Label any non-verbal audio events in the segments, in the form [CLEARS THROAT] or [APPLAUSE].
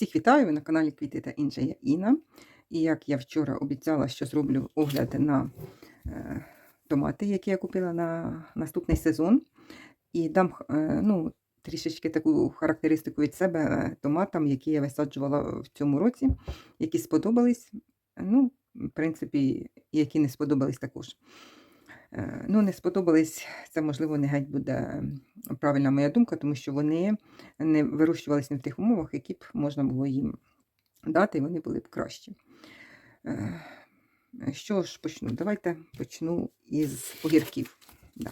Всіх вітаю! Ви на каналі Квіти та інше я Інна. І як я вчора обіцяла, що зроблю огляд на е, томати, які я купила на наступний сезон. І дам е, ну, трішечки таку характеристику від себе е, томатам, які я висаджувала в цьому році, які сподобались. Ну, в принципі, які не сподобались також. Е, Ну, не сподобались, це, можливо, не геть буде правильна моя думка, тому що вони не вирощувалися не в тих умовах, які б можна було їм дати, і вони були б кращі. Е, Що ж почну? Давайте почну із огірків. Да.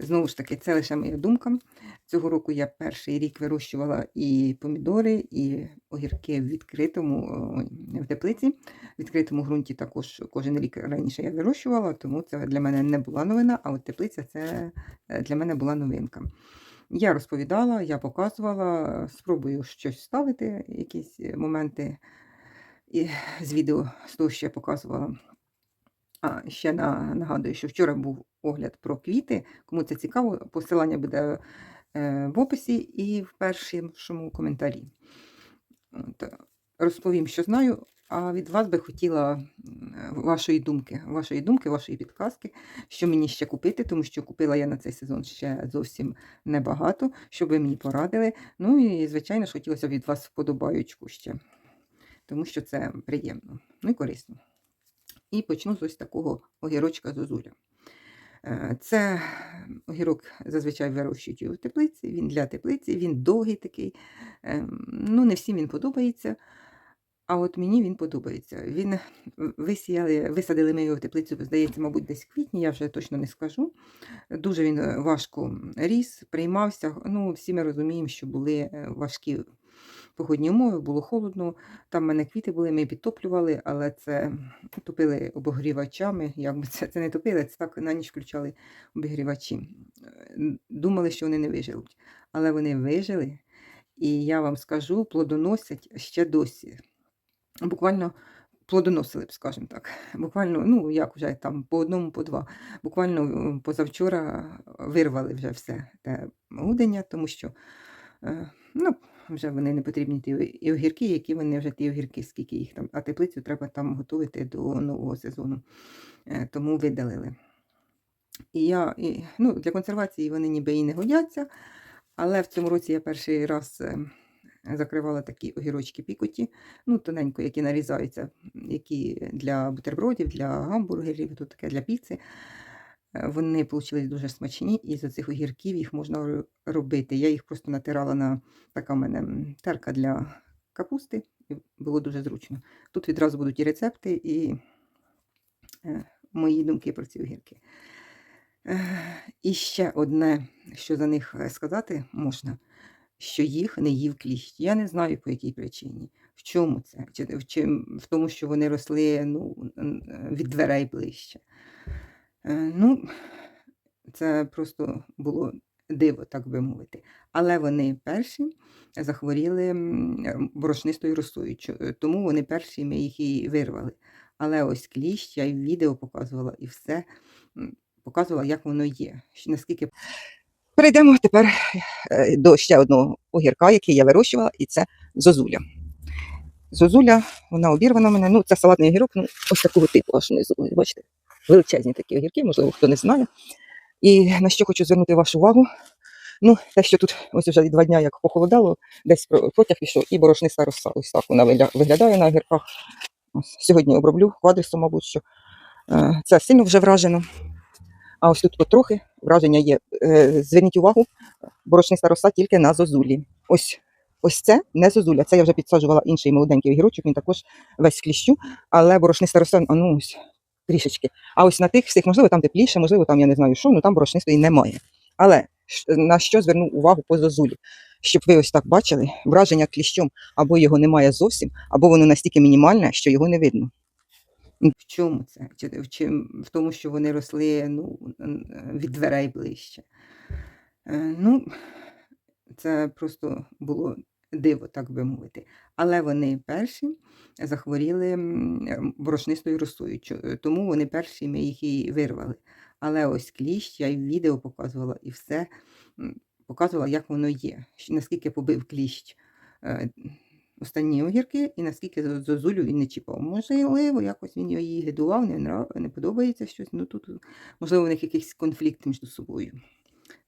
Е, Знову ж таки, це лише моя думка. Цього року я перший рік вирощувала і помідори, і огірки в відкритому в теплиці. В відкритому ґрунті також кожен рік раніше я вирощувала, тому це для мене не була новина, а от теплиця це е, для мене була новинка. Я розповідала, я показувала, спробую щось ставити, якісь моменти і з відео з того, що я показувала. А ще нагадую, що вчора був огляд про квіти. Кому це цікаво, посилання буде е, в описі і в першому коментарі. Розповім, що знаю, а від вас би хотіла вашої думки, вашої думки, вашої підказки, що мені ще купити, тому що купила я на цей сезон ще зовсім небагато, щоб ви мені порадили. Ну і, звичайно ж, хотілося б від вас вподобаючку ще, тому що це приємно, ну і корисно. І почну з ось такого огірочка зозуля. Е, Це огірок зазвичай вирощують в теплиці, він для теплиці, він довгий такий. Ем, Ну, не всім він подобається. А от мені він подобається. Він висіяли, висадили ми його в теплицю, здається, мабуть, десь в квітні, я вже точно не скажу. Дуже він е, важко ріс, приймався. Ну, всі ми розуміємо, що були е, важкі погодні умови, було холодно. Там в мене квіти були, ми підтоплювали, але це топили обогрівачами. Якби це, це не топили, це так на ніч включали обігрівачі. Е, Думали, що вони не виживуть. Але вони вижили. І я вам скажу, плодоносять ще досі. Буквально плодоносили б, скажімо так. Буквально, ну як вже там по одному, по два. Буквально позавчора вирвали вже все те гудення, тому що е, ну, вже вони не потрібні ті огірки, які вони вже ті огірки, скільки їх там, а теплицю треба там готувати до нового сезону. Е, Тому видалили. І я, і, ну, для консервації вони ніби і не годяться, але в цьому році я перший раз е, закривала такі огірочки пікоті, ну, тоненько, які нарізаються, які для бутербродів, для гамбургерів, тут таке для піци. Вони вийшли дуже смачні, і з оцих огірків їх можна робити. Я їх просто натирала на така в мене терка для капусти, і було дуже зручно. Тут відразу будуть і рецепти, і е, мої думки про ці огірки. І ще одне, що за них е, сказати можна, що їх не їв кліщ. Я не знаю по якій причині. В чому це? Чи в, тому, що вони росли ну, від дверей ближче. Е, Ну, це просто було диво, так би мовити. Але вони перші захворіли м, е, борошнистою росою, тому вони перші ми їх і вирвали. Але ось кліщ, я і відео показувала, і все показувала, як воно є. Наскільки Перейдемо тепер е, до ще одного огірка, який я вирощувала, і це зозуля. Зозуля, вона обірвана в мене. Ну, це салатний огірок, ну, ось такого типу аж внизу. Бачите, величезні такі огірки, можливо, хто не знає. І на що хочу звернути вашу увагу. Ну, те, що тут ось вже два дня як похолодало, десь про- протяг пішов, і борошниста роса. Ось так вона виглядає на огірках. Ось, сьогодні оброблю квадрисом, мабуть, що е, це сильно вже вражено. А ось тут потрохи враження є. Е, Зверніть увагу, борошниста роса тільки на зозулі. Ось, ось це не зозуля. Це я вже підсаджувала інший молоденький огірочок, він також весь кліщу, але борошниста роса, ну ось трішечки. А ось на тих всіх, можливо, там тепліше, можливо, там я не знаю що, ну там борошнистої немає. Але на що звернув увагу по зозулі? Щоб ви ось так бачили, враження кліщом або його немає зовсім, або воно настільки мінімальне, що його не видно. В чому це? В чим в тому, що вони росли ну, від дверей ближче? Е, Ну, це просто було диво, так би мовити. Але вони перші захворіли борошнистою росою, тому вони перші ми їх і вирвали. Але ось кліщ, я і відео показувала, і все показувала, як воно є, наскільки побив кліщ е, останні огірки, і наскільки зозулю він не чіпав. Можливо, якось він її гидував, не, нрав- не подобається щось. Ну тут, можливо, у них якийсь конфлікт між собою.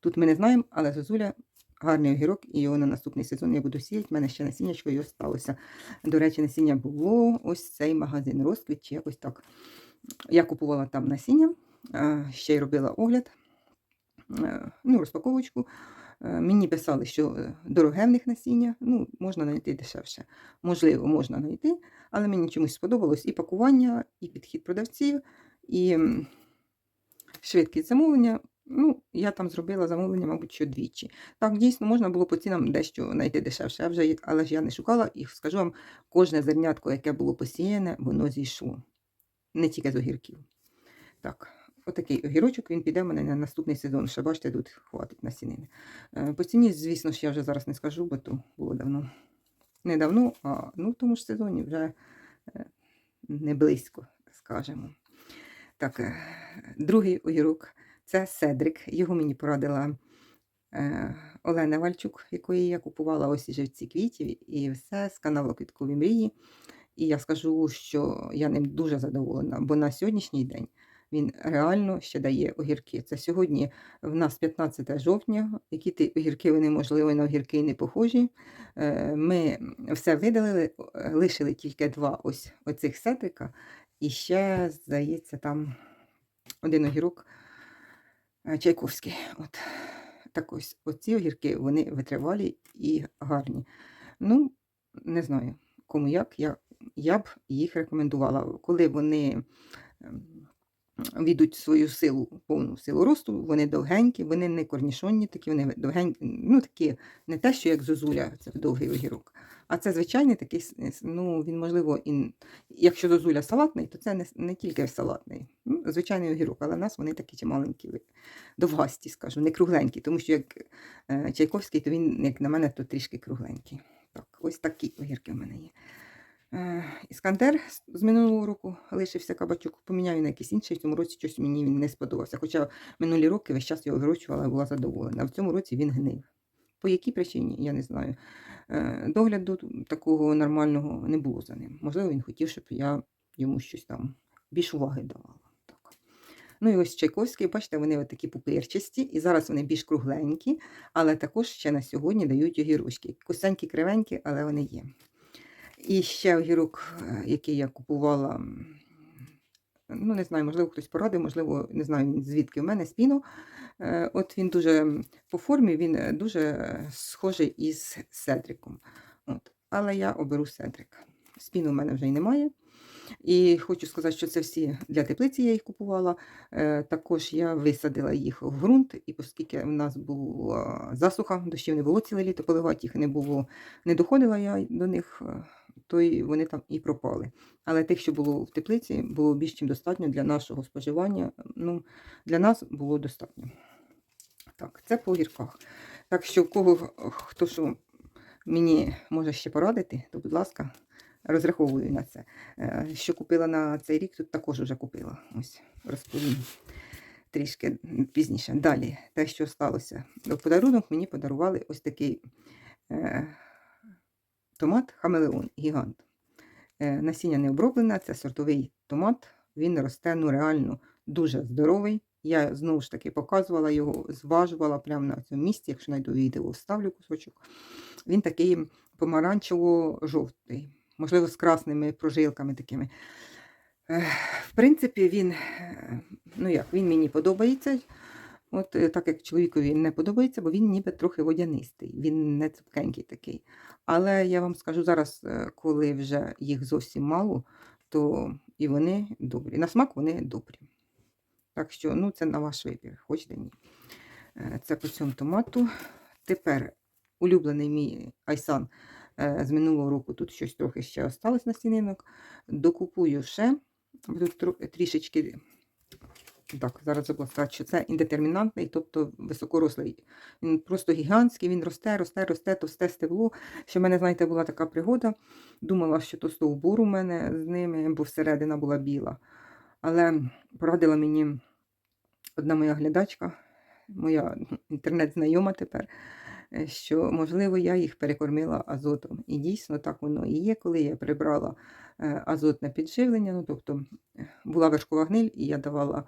Тут ми не знаємо, але зозуля гарний огірок, і його на наступний сезон я буду сіяти. У мене ще насіннячко його сталося. До речі, насіння було ось цей магазин розквіт, чи якось так. Я купувала там насіння, е, ще й робила огляд, е, ну, розпаковочку. Е, Мені писали, що дороге в них насіння, ну, можна знайти дешевше. Можливо, можна знайти, але мені чомусь сподобалось і пакування, і підхід продавців, і швидкість замовлення. Ну, я там зробила замовлення, мабуть, що двічі. Так, дійсно, можна було по цінам дещо знайти дешевше, вже, але ж я не шукала і скажу вам, кожне зернятко, яке було посіяне, воно зійшло. Не тільки з огірків. Так, отакий огірочок, він піде в мене на наступний сезон. Ще бачите, тут хватить насінини. Е, По ціні, звісно ж, я вже зараз не скажу, бо то було давно. Не давно, а ну, в тому ж сезоні вже е, не близько, скажемо. Так, е, другий огірок це Седрик. Його мені порадила е, Олена Вальчук, якої я купувала ось і живці квітів, і все з каналу Квіткові мрії. І я скажу, що я ним дуже задоволена, бо на сьогоднішній день він реально ще дає огірки. Це сьогодні в нас 15 жовтня. Які ті огірки вони, можливо, на огірки і не похожі. Е, Ми все видалили, лишили тільки два ось оцих сетрика. І ще, здається, там один огірок Чайковський. От. Так ось оці огірки вони витривалі і гарні. Ну, не знаю, кому як, я, я б їх рекомендувала. Коли вони ем, відуть свою силу, повну силу росту, вони довгенькі, вони не корнішонні, такі, вони довгенькі, ну такі, не те, що як зозуля, це довгий огірок. А це звичайний такий, ну він, можливо, і, якщо зозуля салатний, то це не, не тільки салатний. Ну, звичайний огірок, але в нас вони такі чималенькі, довгасті, скажу, не кругленькі, тому що як е, Чайковський, то він, як на мене, то трішки кругленький. Так, ось такі огірки в мене є. Е, Іскандер з- минулого року лишився кабачок, поміняю на якийсь інший. В цьому році щось мені він не сподобався. Хоча минулі роки весь час його вирощувала і була задоволена. В цьому році він гнив. По якій причині, я не знаю. Е, Догляду такого нормального не було за ним. Можливо, він хотів, щоб я йому щось там більш уваги давала. Ну і ось Чайковський, бачите, вони такі пупирчасті, і зараз вони більш кругленькі, але також ще на сьогодні дають огірочки. Косенькі, кривенькі, але вони є. І ще огірок, е, який я купувала, ну не знаю, можливо, хтось порадив, можливо, не знаю звідки в мене спіно. Е, От він дуже по формі він е, дуже схожий із седриком. От. Але я оберу седрик. Спіну в мене вже й немає. І хочу сказати, що це всі для теплиці я їх купувала. Також я висадила їх в ґрунт, і оскільки в нас була засуха, дощів не було ціле літо, поливати їх не було, не доходила я до них, то й вони там і пропали. Але тих, що було в теплиці, було більш чим достатньо для нашого споживання. Ну, для нас було достатньо. Так, це по гірках. Так що, кого хто що мені може ще порадити, то, будь ласка, розраховую на це. Е, Що купила на цей рік, тут також вже купила. Ось розповім трішки пізніше. Далі, те, що сталося. В подарунок мені подарували ось такий е, томат Хамелеон, гігант. Е, насіння не оброблене, це сортовий томат. Він росте ну реально дуже здоровий. Я знову ж таки показувала його, зважувала прямо на цьому місці, якщо знайду відео, вставлю кусочок. Він такий помаранчево-жовтий, можливо, з красними прожилками такими. Е, В принципі, він, е, ну як, він мені подобається. От е, так як чоловікові не подобається, бо він ніби трохи водянистий, він не цупкенький такий. Але я вам скажу зараз, е, коли вже їх зовсім мало, то і вони добрі. На смак вони добрі. Так що, ну, це на ваш вибір, хочете ні. Е, Це по цьому томату. Тепер улюблений мій айсан з минулого року, тут щось трохи ще осталось на стінинок. Докупую ще. Тут трішечки. Так, зараз сказати, що це індетермінантний, тобто високорослий. Він просто гігантський, він росте, росте, росте, товсте стебло. Що в мене, знаєте, була така пригода. Думала, що то стовбур у мене з ними, бо всередина була біла. Але порадила мені одна моя глядачка, моя інтернет-знайома тепер. що, можливо, я їх перекормила азотом. І дійсно так воно і є, коли я прибрала е, азотне підживлення, ну, тобто була вершкова гниль, і я давала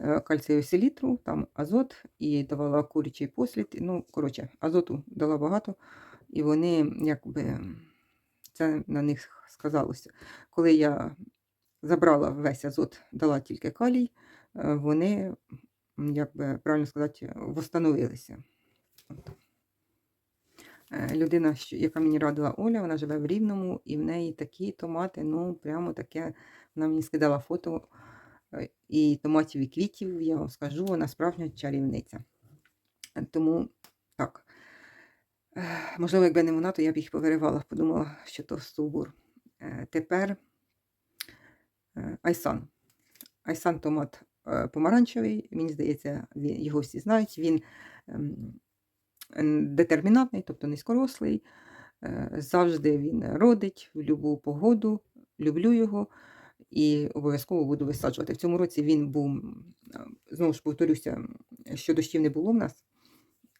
е, кальцієву селітру, там азот, і давала курячий послід. Ну, коротше, азоту дала багато, і вони якби це на них сказалося. Коли я забрала весь азот, дала тільки калій, е, вони, як би правильно сказати, восстановилися. Е, Людина, яка мені радила Оля, вона живе в Рівному, і в неї такі томати, ну, прямо таке, вона мені скидала фото і томатів, і квітів, я вам скажу, вона справжня чарівниця. Е, Тому так. Е, Можливо, якби не вона, то я б їх повиривала, подумала, що то стовбур. Е, Тепер е, Айсан. Айсан томат е, помаранчевий, мені здається, він, його всі знають. Він ем, ем, тобто низькорослий. Е, Завжди він родить в будь-яку погоду. Люблю його і обов'язково буду висаджувати. В цьому році він був, знову ж повторюся, що дощів не було в нас.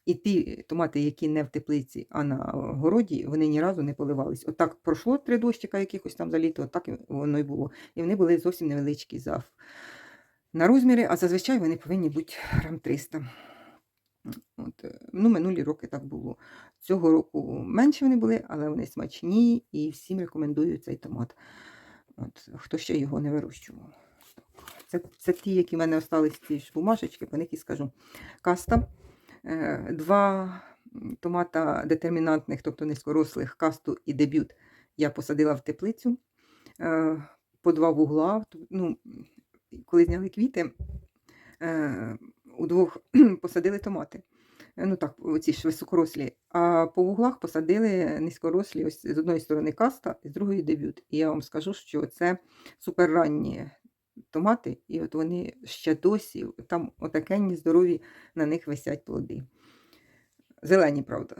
І ті томати, які не в теплиці, а на городі, вони ні разу не поливались. Отак пройшло три дощика якихось там за літо, отак воно й було. І вони були зовсім невеличкі за на розміри, а зазвичай вони повинні бути грам 300. От, е, ну, минулі роки так було. Цього року менше вони були, але вони смачні і всім рекомендую цей томат. От, хто ще його не вирощував. Це, це ті, які в мене остались ці ж бумажечки, по них і скажу. Каста. Е, Два томата детермінантних, тобто низькорослих, касту і дебют, я посадила в теплицю. Е, По два вугла. Ну, коли зняли квіти, е, удвох [CLEARS THROAT] посадили томати. Е, Ну так, оці ж високорослі. А по вуглах посадили низькорослі, ось з одної сторони каста, з другої дебют. І я вам скажу, що це суперранні томати, і от вони ще досі, там отакенні здорові на них висять плоди. Зелені, правда.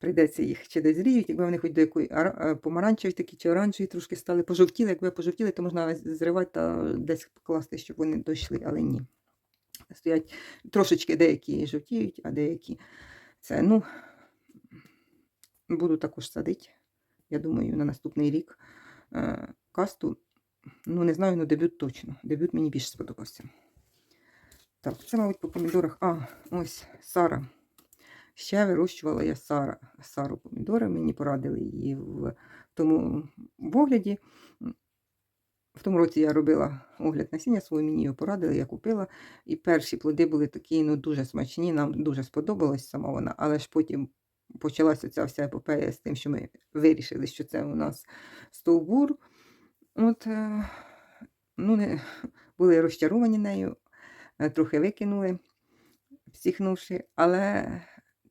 Прийдеться їх чи десь зріють, якби вони хоч до якої е, помаранчеві такі чи оранжеві трошки стали пожовтіли. Якби пожовтіли, то можна зривати та десь покласти, щоб вони дійшли, але ні. Стоять трошечки деякі жовтіють, а деякі це, ну, буду також садити. Я думаю, на наступний рік е, касту. Ну, не знаю, ну дебют точно. Дебют мені більше сподобався. Так, це, мабуть, по помідорах. А, ось Сара. Ще вирощувала я Сара, Сару помідори. Мені порадили її в тому огляді. В тому році я робила огляд насіння своє, мені його порадили, я купила. І перші плоди були такі ну, дуже смачні, нам дуже сподобалась сама вона, але ж потім почалася ця вся епопея з тим, що ми вирішили, що це у нас стовбур. От, е, ну, не, були розчаровані нею, е, трохи викинули, всіхнувши, але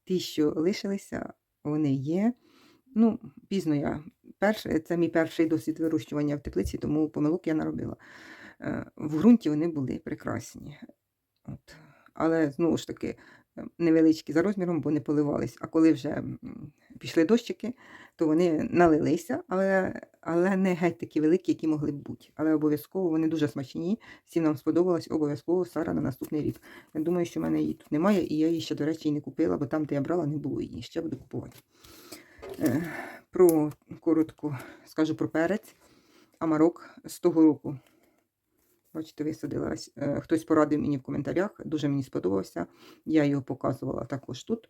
ті, що лишилися, вони є. Ну, пізно я. Перше, це мій перший досвід вирощування в теплиці, тому помилок я наробила. Е, В ґрунті вони були прекрасні. От. Але знову ж таки, е, невеличкі за розміром, бо не поливались. А коли вже пішли дощики, то вони налилися, але, але не геть такі великі, які могли б бути. Але обов'язково вони дуже смачні. Всім нам сподобалось, обов'язково Сара на наступний рік. Я думаю, що в мене її тут немає, і я її ще, до речі, і не купила, бо там, де я брала, не було її. Ще буду купувати. Про коротко скажу про перець. Амарок з того року. Бачите, висадилась. Е, Хтось порадив мені в коментарях, дуже мені сподобався. Я його показувала також тут.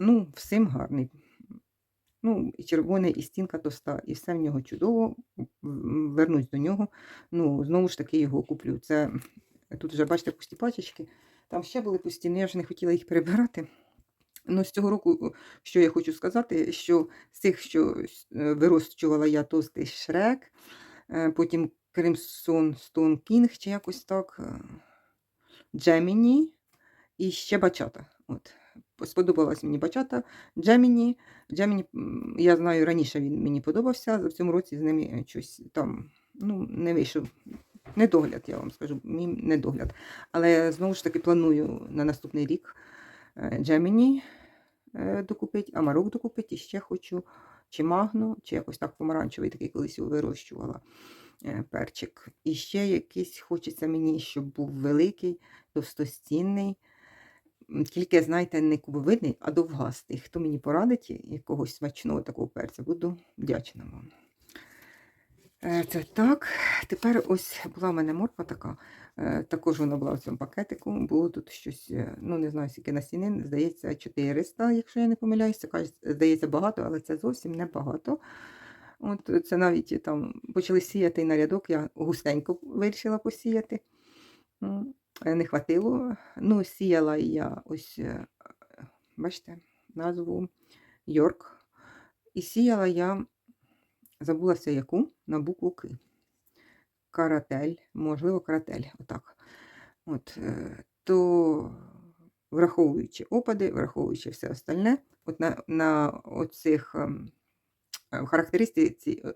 Ну, всім гарний. Ну, і червоний, і стінка тоста, і все в нього чудово. Вернусь до нього. Ну, знову ж таки, його куплю. Це тут вже бачите пусті пачечки. Там ще були пусті, але я вже не хотіла їх перебирати. Ну, з цього року, що я хочу сказати, що з тих, що е, вирощувала я тостий шрек, е, потім Crimson Stone King, чи якось так, е, Джеміні і ще бачата. От. Сподобалась мені бачата. Джеміні. Джеміні, я знаю, раніше він мені подобався, в цьому році з ними щось там ну, не вийшов. Недогляд, я вам скажу, мій недогляд. Але знову ж таки планую на наступний рік е, Джеміні е, докупити, Амарок докупити, і ще хочу чи магну, чи якось так помаранчевий, такий колись вирощувала е, перчик. І ще якийсь хочеться мені, щоб був великий, товстостінний. Тільки, знаєте, не кубовидний, а довгастий. Хто мені порадить якогось смачного такого перця, буду вдячна вам. Е, Це так. Тепер ось була в мене морква така. е, Також вона була в цьому пакетику. Було тут щось, е, ну не знаю, скільки насінин, здається, 400, якщо я не помиляюся. Здається, багато, але це зовсім не багато. От це навіть там почали сіяти на рядок, я густенько вирішила посіяти. Не хватило. Ну, сіяла я ось, бачите, назву Йорк. І сіяла я, забулася яку, на букву К. Каратель, можливо, каратель. Отак. От, е, то враховуючи опади, враховуючи все остальне, от на, на оцих ем, характеристиці е,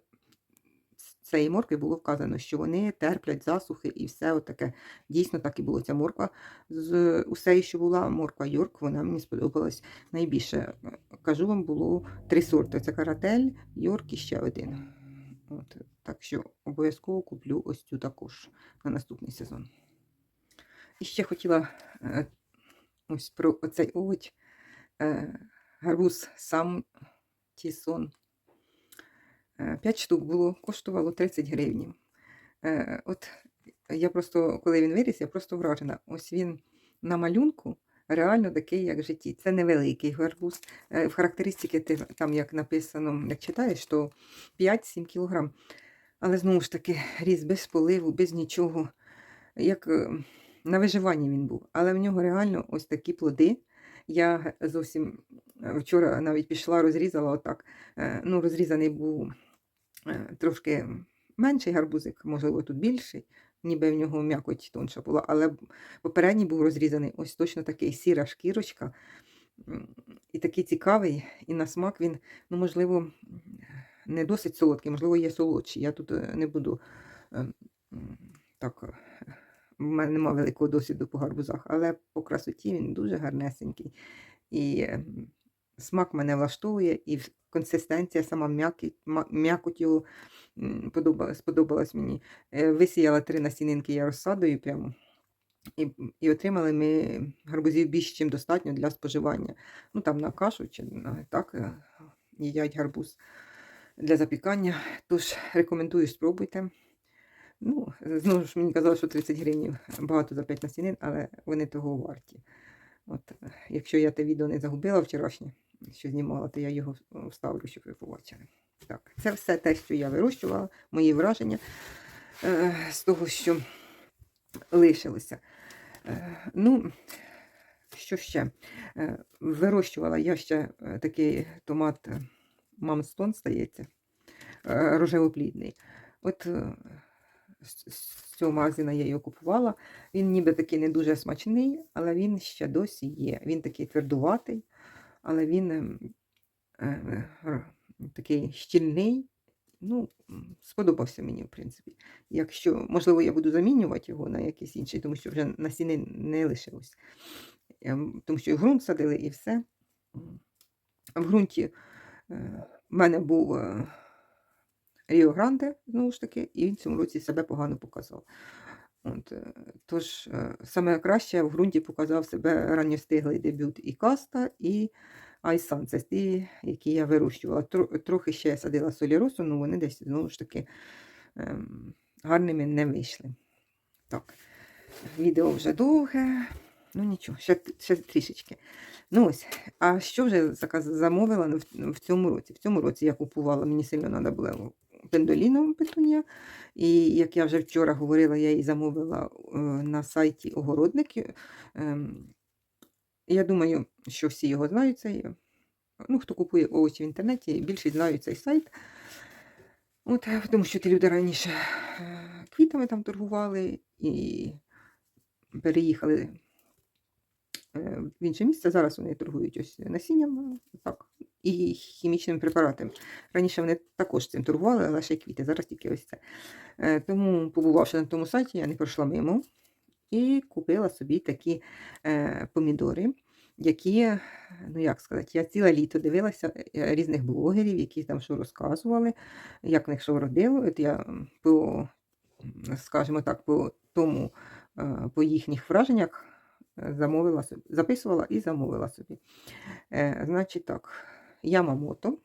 цієї моркви було вказано, що вони терплять засухи і все отаке. Дійсно, так і було. Ця морква з усеї, що була, морква Йорк, вона мені сподобалась найбільше. Кажу вам, було три сорти: це каратель, Йорк і ще один. От, так що обов'язково куплю ось цю також на наступний сезон. І ще хотіла е, ось про оцей овоч. Е, гарбуз сам тісон. 5 штук було, коштувало 30 гривень. Е, от я просто, коли він виріс, я просто вражена. Ось він на малюнку реально такий, як в житті. Це невеликий гарбуз. Е, в характеристики ти, там, як написано, як читаєш, то 5-7 кілограм. Але знову ж таки, ріс без поливу, без нічого. Як е, на виживанні він був. Але в нього реально ось такі плоди. Я зовсім е, вчора навіть пішла, розрізала отак. Е, Ну, розрізаний був е, трошки менший гарбузик, можливо, тут більший, ніби в нього м'якоть тонша була, але попередній був розрізаний ось точно такий сіра шкірочка. І такий цікавий, і на смак він, ну, можливо, не досить солодкий, можливо, є солодший. Я тут е, не буду ем, так. е, в мене немає великого досвіду по гарбузах, але по красоті він дуже гарнесенький. І смак мене влаштовує, і консистенція, сама м'якість, ма- м'якоть його м, подоба- сподобалась мені. Е, Висіяла три насінинки я розсадою прямо. І, і отримали ми гарбузів більш ніж достатньо для споживання. Ну там на кашу чи на так е, їдять гарбуз для запікання. Тож рекомендую, спробуйте. Ну, знову ж мені казали, що 30 гривень багато за 5 насінин, але вони того варті. От, е, якщо я те відео не загубила вчорашнє, що знімала, то я його в- вставлю, щоб ви побачили. Так, це все те, що я вирощувала, мої враження е, з того, що лишилося. Е, ну, що ще? Е, вирощувала я ще е, такий томат е, Мамстон, стається, е, рожевоплідний. От е, з цього магазина я його купувала. Він ніби такий не дуже смачний, але він ще досі є. Він такий твердуватий, але він ем, е, такий щільний. Ну, сподобався мені, в принципі. Якщо, можливо, я буду замінювати його на якийсь інший, тому що вже насіни не лишилось. Ем, Тому що ґрунт садили і все. В ґрунті е, в мене був е, Ріо Гранде, знову ж таки, і він в цьому році себе погано показав. От, е, тож, е, саме краще в ґрунті показав себе ранньостиглий дебют і каста, і Айсан. Це ті, які я вирощувала. Трохи ще я садила соліросу, але вони десь знову ж таки ем, гарними не вийшли. Так, відео вже довге. Ну нічого, ще, ще трішечки. Ну ось, а що вже замовила в цьому році? В цьому році я купувала, мені сильно треба було пендоліну петунія. І як я вже вчора говорила, я її замовила е, на сайті Огородники. Ем, я думаю, що всі його знають. Цей, ну, хто купує овочі в інтернеті, більшість знають цей сайт. От, е, тому що ті люди раніше е, квітами там торгували і переїхали в інше місце. Зараз вони торгують ось насінням так, і хімічними препаратами. Раніше вони також цим торгували, але ще квіти, зараз тільки ось це. Е, Тому, побувавши на тому сайті, я не пройшла мимо і купила собі такі е, помідори, які, ну як сказати, я ціле літо дивилася е, різних блогерів, які там що розказували, як в них що родило. От я по, скажімо так, по тому, по їхніх враженнях замовила собі, записувала і замовила собі. Значить так, Ямамото.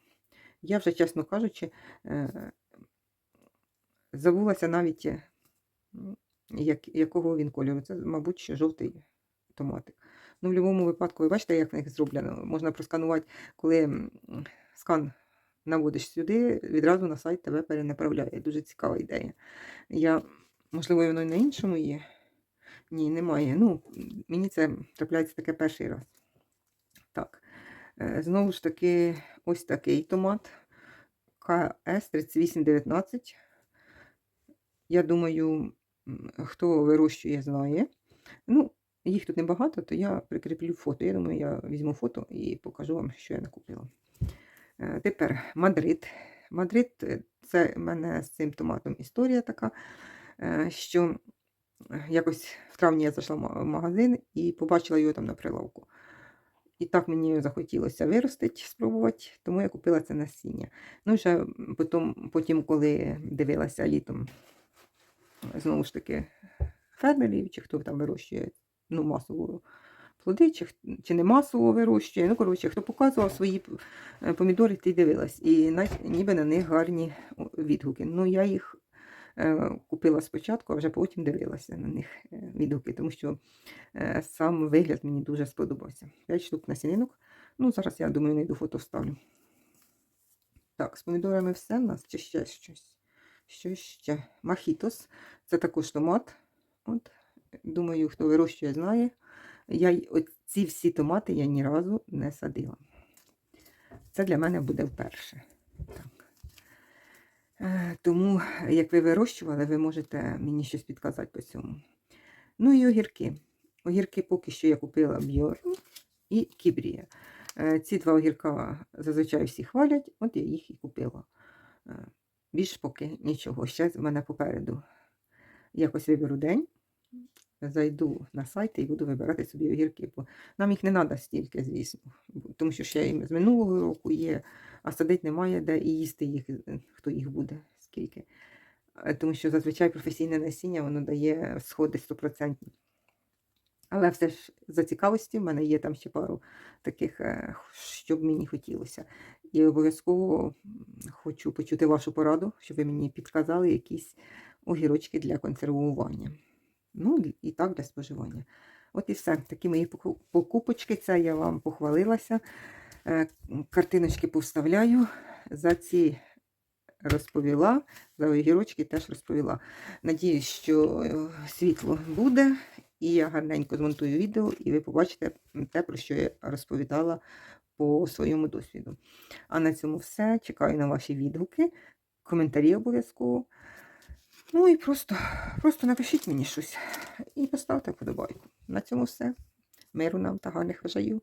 Я вже, чесно кажучи, е, забулася навіть, е, як, якого він кольору. Це, мабуть, жовтий томатик. Ну, в будь-якому випадку, ви бачите, як в них зроблено. Можна просканувати, коли скан наводиш сюди, відразу на сайт тебе перенаправляє. Дуже цікава ідея. Я, можливо, воно і на іншому є. Ні, немає. Ну, мені це трапляється таке перший раз. Так. Е, Знову ж таки, ось такий томат. КС 3819. Я думаю, хто вирощує, знає. Ну, їх тут небагато, то я прикріплю фото. Я думаю, я візьму фото і покажу вам, що я накупила. Е, Тепер Мадрид. Мадрид це в мене з цим томатом історія така, е, що якось в травні я зайшла в магазин і побачила його там на прилавку. І так мені захотілося виростити, спробувати, тому я купила це насіння. Ну, вже потім, потім коли дивилася літом, знову ж таки, фермерів, чи хто там вирощує ну, масово плоди, чи, чи не масово вирощує. Ну, коротше, хто показував свої е, помідори, ти дивилась. І ніби на них гарні відгуки. Ну, я їх купила спочатку, а вже потім дивилася на них е, відгуки, тому що е, сам вигляд мені дуже сподобався. 5 штук насінинок. Ну, зараз я думаю, знайду фото вставлю. Так, з помідорами все в нас чи ще щось? Що ще? Махітос. Це також томат. От, думаю, хто вирощує, знає. Я ці всі томати я ні разу не садила. Це для мене буде вперше. Е, Тому, як ви вирощували, ви можете мені щось підказати по цьому. Ну і огірки. Огірки поки що я купила Бьорн і Кібрія. Е, Ці два огірка зазвичай всі хвалять, от я їх і купила. Е, Більш поки нічого. Ще в мене попереду. Якось виберу день, зайду на сайт і буду вибирати собі огірки. Бо нам їх не треба стільки, звісно. Тому що ще і з минулого року є, а садити немає де і їсти їх, е, хто їх буде, скільки. Е, Тому що зазвичай професійне насіння воно дає сходи 100%. Але все ж за цікавості в мене є там ще пару таких, е, що б мені хотілося. І обов'язково хочу почути вашу пораду, щоб ви мені підказали якісь огірочки для консервування. Ну і- так для споживання. От і все. Такі мої покупочки. Це я вам похвалилася. Е, Картиночки повставляю. За ці розповіла, за огірочки теж розповіла. Надіюсь, що е, світло буде, і я гарненько змонтую відео, і ви побачите те, про що я розповідала по своєму досвіду. А на цьому все. Чекаю на ваші відгуки, коментарі обов'язково. Ну і просто, просто напишіть мені щось і поставте вподобайку. На цьому все. Миру нам та гарних вважаю.